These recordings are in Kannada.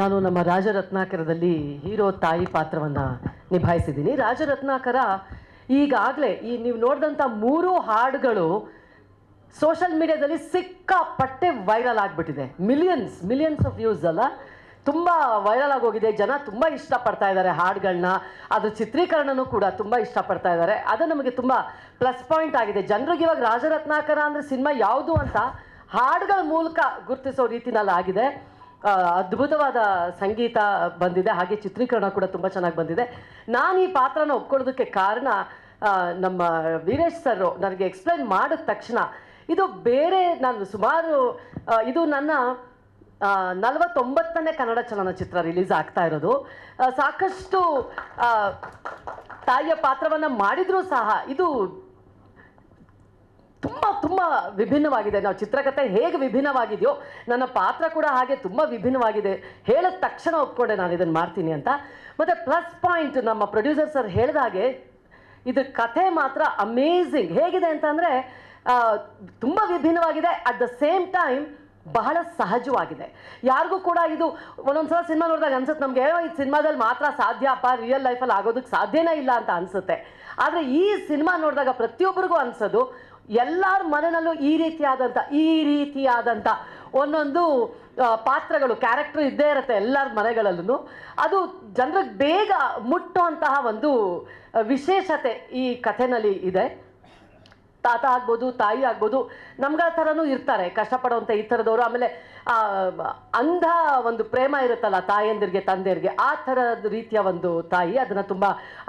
ನಾನು ನಮ್ಮ ರಾಜರತ್ನಾಕರದಲ್ಲಿ ಹೀರೋ ತಾಯಿ ಪಾತ್ರವನ್ನು ನಿಭಾಯಿಸಿದ್ದೀನಿ. ರಾಜರತ್ನಾಕರ ಈಗಾಗಲೇ ಈ ನೀವು ನೋಡಿದಂಥ ಮೂರು ಹಾಡುಗಳು ಸೋಷಲ್ ಮೀಡಿಯಾದಲ್ಲಿ ಸಿಕ್ಕಾಪಟ್ಟೆ ವೈರಲ್ ಆಗಿಬಿಟ್ಟಿದೆ. ಮಿಲಿಯನ್ಸ್ ಮಿಲಿಯನ್ಸ್ ಆಫ್ ವ್ಯೂಸ್ ಅಲ್ಲ? ತುಂಬ ವೈರಲ್ ಆಗೋಗಿದೆ ಜನ ತುಂಬ ಇಷ್ಟಪಡ್ತಾ ಇದ್ದಾರೆ ಹಾಡುಗಳನ್ನ ಅದ್ರ ಚಿತ್ರೀಕರಣನೂ ಕೂಡ ತುಂಬ ಇಷ್ಟಪಡ್ತಾ ಇದ್ದಾರೆ. ಅದು ನಮಗೆ ತುಂಬ ಪ್ಲಸ್ ಪಾಯಿಂಟ್ ಆಗಿದೆ. ಜನರಿಗೆ ಇವಾಗ ರಾಜರತ್ನಾಕರ ಅಂದರೆ ಸಿನಿಮಾ ಯಾವುದು ಅಂತ ಹಾಡುಗಳ ಮೂಲಕ ಗುರುತಿಸೋ ರೀತಿನಲ್ಲಿ ಆಗಿದೆ ಅದ್ಭುತವಾದ ಸಂಗೀತ ಬಂದಿದೆ, ಹಾಗೆ ಚಿತ್ರೀಕರಣ ಕೂಡ ತುಂಬ ಚೆನ್ನಾಗಿ ಬಂದಿದೆ. ನಾನು ಈ ಪಾತ್ರನ ಒಪ್ಕೊಳ್ಳೋದಕ್ಕೆ ಕಾರಣ ನಮ್ಮ ವೀರೇಶ್ ಸರ್ ನನಗೆ ಎಕ್ಸ್ಪ್ಲೈನ್ ಮಾಡಿದ ತಕ್ಷಣ, ಇದು ಬೇರೆ ನಾನು ಸುಮಾರು ಇದು ನನ್ನ ನಲವತ್ತೊಂಬತ್ತನೇ ಕನ್ನಡ ಚಲನಚಿತ್ರ ರಿಲೀಸ್ ಆಗ್ತಾ ಇರೋದು. ಸಾಕಷ್ಟು ತಾಯಿಯ ಪಾತ್ರವನ್ನು ಮಾಡಿದರೂ ಸಹ ಇದು ತುಂಬ ತುಂಬ ವಿಭಿನ್ನವಾಗಿದೆ. ನಾವು ಚಿತ್ರಕಥೆ ಹೇಗೆ ವಿಭಿನ್ನವಾಗಿದೆಯೋ, ನನ್ನ ಪಾತ್ರ ಕೂಡ ಹಾಗೆ ತುಂಬ ವಿಭಿನ್ನವಾಗಿದೆ. ಹೇಳಿದ ತಕ್ಷಣ ಒಪ್ಕೊಂಡೆ ನಾನು ಇದನ್ನು ಮಾಡ್ತೀನಿ ಅಂತ. ಮತ್ತು ಪ್ಲಸ್ ಪಾಯಿಂಟ್ ನಮ್ಮ ಪ್ರೊಡ್ಯೂಸರ್ ಸರ್ ಹೇಳಿದಾಗೆ ಇದು ಕಥೆ ಮಾತ್ರ ಅಮೇಝಿಂಗ್ ಹೇಗಿದೆ ಅಂತಂದರೆ ತುಂಬ ವಿಭಿನ್ನವಾಗಿದೆ. ಅಟ್ ದ ಸೇಮ್ ಟೈಮ್ ಬಹಳ ಸಹಜವಾಗಿದೆ. ಯಾರಿಗೂ ಕೂಡ ಇದು ಒಂದೊಂದ್ಸಲ ಸಿನಿಮಾ ನೋಡಿದಾಗ ಅನ್ಸುತ್ತೆ ನಮಗೆ ಈ ಸಿನಿಮಾದಲ್ಲಿ ಮಾತ್ರ ಸಾಧ್ಯ ಅಪ್ಪ ರಿಯಲ್ ಲೈಫಲ್ಲಿ ಆಗೋದಕ್ಕೆ ಸಾಧ್ಯನೇ ಇಲ್ಲ ಅಂತ ಅನಿಸುತ್ತೆ. ಆದರೆ ಈ ಸಿನಿಮಾ ನೋಡಿದಾಗ ಪ್ರತಿಯೊಬ್ಬರಿಗೂ ಅನ್ಸೋದು ಎಲ್ಲರ ಮನೆಯಲ್ಲೂ ಈ ರೀತಿಯಾದಂಥ ಈ ರೀತಿಯಾದಂಥ ಒಂದೊಂದು ಪಾತ್ರಗಳು ಕ್ಯಾರೆಕ್ಟರ್ ಇದ್ದೇ ಇರುತ್ತೆ ಎಲ್ಲರ ಮನೆಗಳಲ್ಲೂ ಅದು ಜನರಿಗೆ ಬೇಗ ಮುಟ್ಟುವಂತಹ ಒಂದು ವಿಶೇಷತೆ ಈ ಕಥೆನಲ್ಲಿ ಇದೆ. ತಾತ ಆಗ್ಬೋದು, ತಾಯಿ ಆಗ್ಬೋದು ನಮ್ಗೆ ಆ ಥರನೂ ಇರ್ತಾರೆ ಕಷ್ಟಪಡುವಂಥ ಈ ಥರದವರು. ಆಮೇಲೆ ಅಂಧ ಒಂದು ಪ್ರೇಮ ಇರುತ್ತಲ್ಲ ತಾಯಂದಿರಿಗೆ, ತಂದೆಯರಿಗೆ, ಆ ಥರದ ರೀತಿಯ ಒಂದು ತಾಯಿ ಅದನ್ನು ತುಂಬ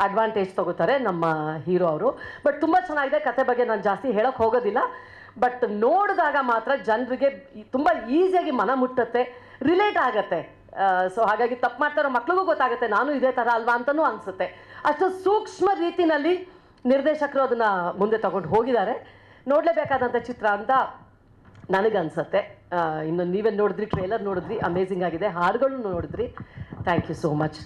ಅಡ್ವಾಂಟೇಜ್ ತಗೋತಾರೆ ನಮ್ಮ ಹೀರೋ ಅವರು. ಬಟ್ ತುಂಬ ಚೆನ್ನಾಗಿದೆ. ಕತೆ ಬಗ್ಗೆ ನಾನು ಜಾಸ್ತಿ ಹೇಳೋಕ್ಕೆ ಹೋಗೋದಿಲ್ಲ. ಬಟ್ ನೋಡಿದಾಗ ಮಾತ್ರ ಜನರಿಗೆ ತುಂಬ ಈಸಿಯಾಗಿ ಮನ ಮುಟ್ಟುತ್ತೆ ರಿಲೇಟ್ ಆಗುತ್ತೆ. ಸೊ ಹಾಗಾಗಿ ತಪ್ಪು ಮಾಡ್ತಾರೋ ಮಕ್ಳಿಗೂ ಗೊತ್ತಾಗುತ್ತೆ, ನಾನು ಇದೇ ಥರ ಅಲ್ವಾ ಅಂತಲೂ ಅನಿಸುತ್ತೆ. ಅಷ್ಟು ಸೂಕ್ಷ್ಮ ರೀತಿನಲ್ಲಿ ನಿರ್ದೇಶಕರು ಅದನ್ನು ಮುಂದೆ ತಗೊಂಡು ಹೋಗಿದ್ದಾರೆ. ನೋಡಲೇಬೇಕಾದಂಥ ಚಿತ್ರ ಅಂತ ನನಗನ್ಸುತ್ತೆ. ಇನ್ನು ನೀವೇ ನೋಡಿದ್ರಿ, ಟ್ರೇಲರ್ ನೋಡಿದ್ರಿ ಅಮೇಝಿಂಗ್ ಆಗಿದೆ. ಹಾಡುಗಳನ್ನು ನೋಡಿದ್ರಿ. Thank you so much